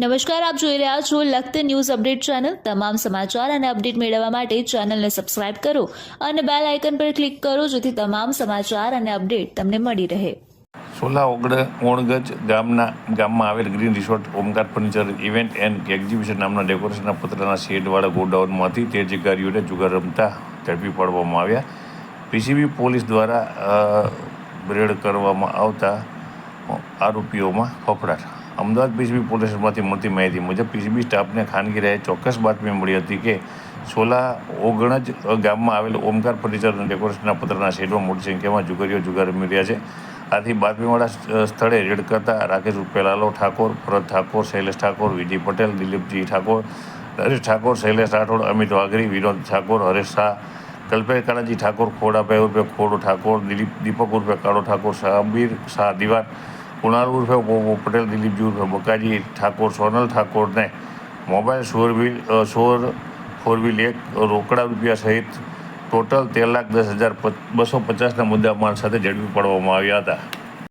નમસ્કાર, આપ જોઈ રહ્યા છો લખત ન્યૂઝ અપડેટ ચેનલ. તમામ સમાચાર અને અપડેટ મેળવવા માટે ચેનલને સબસ્ક્રાઇબ કરો અને બેલ આઇકન પર ક્લિક કરો જેથી તમામ સમાચાર અને અપડેટ તમને મળી રહે. સોલા ઓગડ ઓણગજ ગામના ગામમાં આવેલ green resort Omkar furniture event and exhibition નામના ડેકોરેશનના પુત્રના શેડવાળા ગોડાઉનમાંથી તે જગ્યારીઓને જુગાર રમતા ઝડપી પાડવામાં આવ્યા. પીસીબી પોલીસ દ્વારા રેડ કરવામાં આવતા આરોપીઓમાં ફફડાટ અમદાવાદ પીસીબી પોલીસમાંથી મળતી માહિતી મુજબ પીસીબી સ્ટાફને ખાનગી રહે ચોક્કસ બાતમી મળી હતી કે સોલા ઓગણજ ગામમાં આવેલ ઓમકાર ફર્નિચર અને ડેકોરેશનના પત્રના શેડમાં મોટી સંખ્યામાં જુગારીઓ જુગાર રમી રહ્યા છે. આથી બાતમીવાળા સ્થ- સ્થળે રેડ કરતા રાકેશ પેલાલો ઠાકોર, ભરત ઠાકોર, શૈલેષ ઠાકોર વિજય પટેલ, દિલીપજી ઠાકોર નરેશ ઠાકોર, શૈલેષ રાઠોડ, અમિત વાઘરી, વિનોદ ઠાકોર, હરેશ શાહ, કલ્પેશ કાળાજી ઠાકોર ખોડાભાઈ ઉર્ફે ખોડો ઠાકોર, દિલીપ, દીપક ઉર્ફે કાળો ઠાકોર શાહબીર શાહ દિવાર કુણાલ ઉર્ફે પટેલ દિલીપજી ઉર્ફે બકાજી ઠાકોર, સોનલ ઠાકોરને મોબાઈલ સોર વ્હીલ સોર ફોર વ્હીલ એક રોકડા રૂપિયા સહિત ટોટલ તેર લાખ દસ હજાર બસો પચાસના મુદ્દામાલ સાથે ઝડપી પાડવામાં આવ્યા હતા.